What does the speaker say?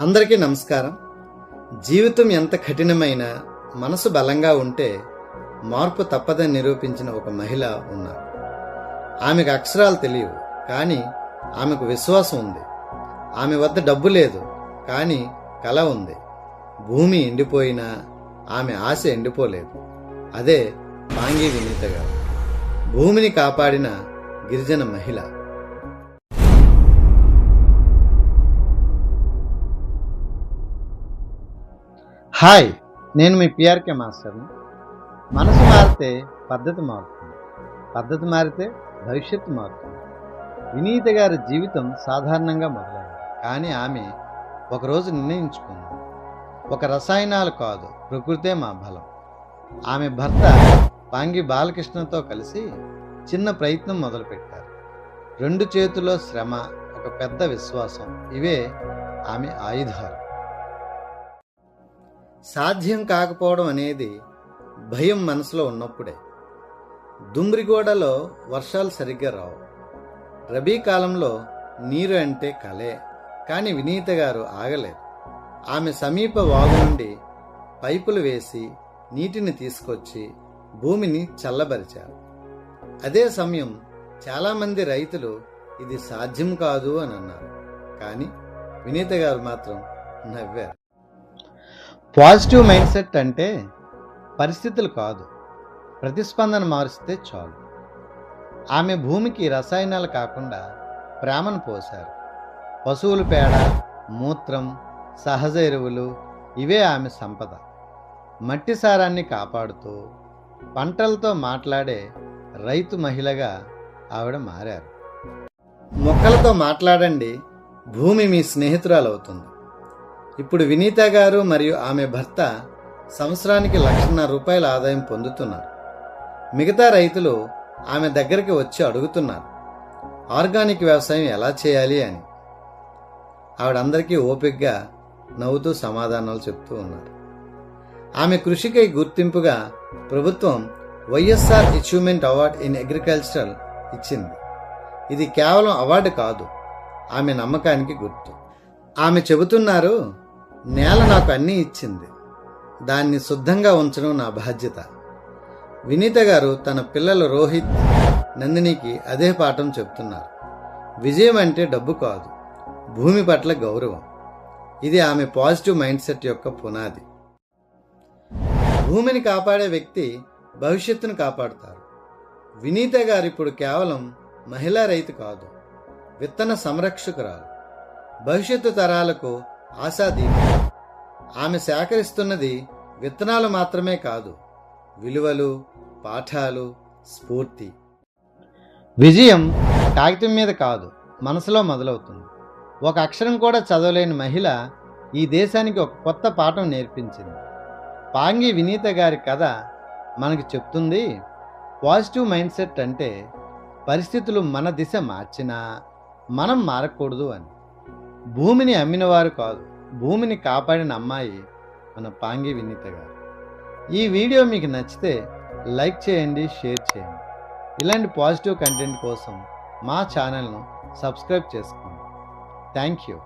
అందరికీ నమస్కారం. జీవితం ఎంత కఠినమైన మనసు బలంగా ఉంటే మార్పు తప్పదని నిరూపించిన ఒక మహిళ ఉన్నారు. ఆమెకు అక్షరాలు తెలియవు కానీ ఆమెకు విశ్వాసం ఉంది. ఆమె వద్ద డబ్బు లేదు కానీ కళ ఉంది. భూమి ఎండిపోయినా ఆమె ఆశ ఎండిపోలేదు. అదే పాంగి వినీత గారు. భూమిని కాపాడిన గిరిజన మహిళ. హాయ్ నేను మీ పిఆర్కే మాస్టర్ని. మనసు మారితే పద్ధతి మారుతుంది. పద్ధతి మారితే భవిష్యత్తు మారుతుంది. వినీత గారి జీవితం సాధారణంగా మొదలైంది. కానీ ఆమె ఒకరోజు నిర్ణయించుకుంది. ఒక రసాయనాలు కాదు ప్రకృతే మా బలం. ఆమె భర్త పాంగి బాలకృష్ణతో కలిసి చిన్న ప్రయత్నం మొదలుపెట్టారు. రెండు చేతుల్లో శ్రమ ఒక పెద్ద విశ్వాసం ఇవే ఆమె ఆయుధాలు. సాధ్యం కాకపోవడం అనేది భయం మనసులో ఉన్నప్పుడే. దుమ్రిగూడలో వర్షాలు సరిగ్గా రావు. రబీ కాలంలో నీరు అంటే కలే కానీ వినీత గారు ఆగలేదు. ఆమె సమీప వాగు నుండి పైపులు వేసి నీటిని తీసుకొచ్చి భూమిని చల్లబరిచారు. అదే సమయం చాలామంది రైతులు ఇది సాధ్యం కాదు అని అన్నారు. కానీ వినీత గారు మాత్రం నవ్వారు. పాజిటివ్ మైండ్ సెట్ అంటే పరిస్థితులు కాదు. ప్రతిస్పందన మారిస్తే చాలు. ఆమె భూమికి రసాయనాలు కాకుండా ప్రేమను పోశారు. పశువుల పేడ మూత్రం సహజ ఎరువులు ఇవే ఆమె సంపద. మట్టి సారాన్ని కాపాడుతూ పంటలతో మాట్లాడే రైతు మహిళగా ఆవిడ మారారు. మొక్కలతో మాట్లాడండి భూమి మీ స్నేహితురాలు అవుతుంది ఇప్పుడు వినీత గారు మరియు ఆమె భర్త సంవత్సరానికి లక్షన్నర రూపాయల ఆదాయం పొందుతున్నారు. మిగతా రైతులు ఆమె దగ్గరికి వచ్చి అడుగుతున్నారు ఆర్గానిక్ వ్యవసాయం ఎలా చేయాలి? అని. ఆవిడందరికీ ఓపికగా నవ్వుతూ సమాధానాలు చెప్తూ ఉన్నారు. ఆమె కృషికై గుర్తింపుగా ప్రభుత్వం YSR achievement award in agricultural ఇచ్చింది. ఇది కేవలం అవార్డు కాదు ఆమె నమ్మకానికి గుర్తు. ఆమె చెబుతున్నారు నేల నాకు అన్నీ ఇచ్చింది. దాన్ని శుద్ధంగా ఉంచడం నా బాధ్యత. వినీత గారు తన పిల్లలు రోహిత్ నందినికి అదే పాఠం చెప్తున్నారు. విజయం అంటే డబ్బు కాదు భూమి పట్ల గౌరవం. ఇది ఆమె పాజిటివ్ మైండ్ సెట్ యొక్క పునాది. భూమిని కాపాడే వ్యక్తి భవిష్యత్తును కాపాడుతారు. వినీత గారు ఇప్పుడు కేవలం మహిళా రైతు కాదు విత్తన సంరక్షకురాలు. భవిష్యత్తు తరాలకు ఆశాదీపం. ఆమె సేకరిస్తున్నది విత్తనాలు మాత్రమే కాదు విలువలు పాఠాలు స్ఫూర్తి. విజయం కాగితం మీద కాదు మనసులో మొదలవుతుంది. ఒక అక్షరం కూడా చదవలేని మహిళ ఈ దేశానికి ఒక కొత్త పాఠం నేర్పించింది. పాంగి వినీత గారి కథ మనకి చెప్తుంది పాజిటివ్ మైండ్ సెట్ అంటే పరిస్థితులు మన దిశ మార్చినా మనం మారకూడదు అని. భూమిని అమ్మినవారు కాదు భూమిని కాపాడిన అమ్మాయి మన పాంగి వినీత గారు. ఈ వీడియో మీకు నచ్చితే లైక్ చేయండి షేర్ చేయండి. ఇలాంటి పాజిటివ్ కంటెంట్ కోసం మా ఛానల్ను సబ్స్క్రైబ్ చేసుకోండి. Thank you.